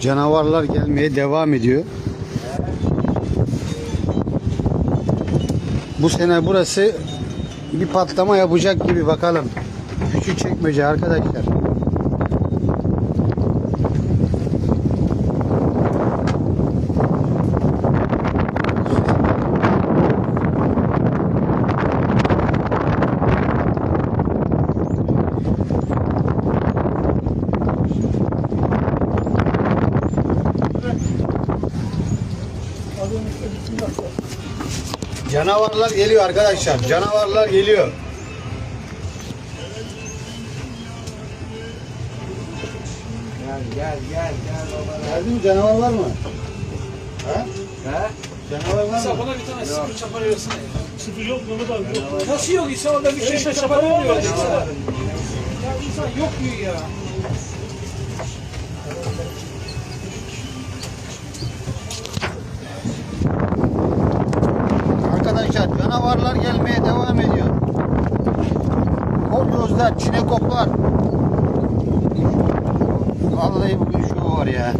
canavarlar gelmeye devam ediyor. Bu sene burası bir patlama yapacak gibi bakalım. Küçük çekmece arkadaşlar. Canavarlar geliyor arkadaşlar. Canavarlar geliyor. Gel gel gel gel baba. Geldi mi canavarlar mı? Ha? He? Canavarlar mı? İsa bana bir tane sıfır çapa versene. Sıfır yok Mehmet abi yok. Nasıl yok İsa orada bir şey çapa vermiyor İsa. Ya İsa yok diyor ya. Arkadaşlar canavarlar gelmeye devam ediyor. Kolyozlar, çinekoplar. Vallahi bugün şu var ya.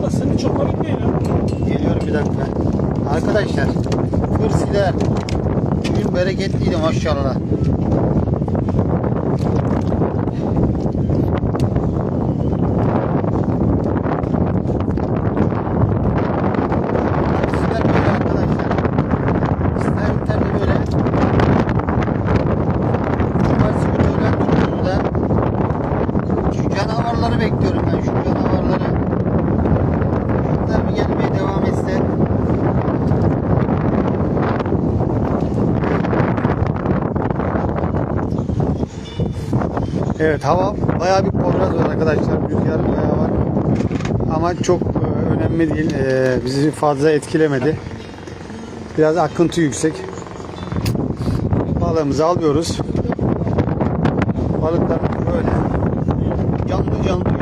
Allah senin çapa bitmiyor ya. Geliyorum bir dakika. Arkadaşlar hırsiler. Bugün bereketliydi maşallah. Canavarları bekliyorum ben şu canavarları. Şunlar bir gelmeye devam etse. Evet hava bayağı bir poraz var arkadaşlar. Rüzgar bayağı var. Ama çok e, önemli değil. E, bizi fazla etkilemedi. Biraz akıntı yüksek. Balığımızı alıyoruz. Balıklar böyle film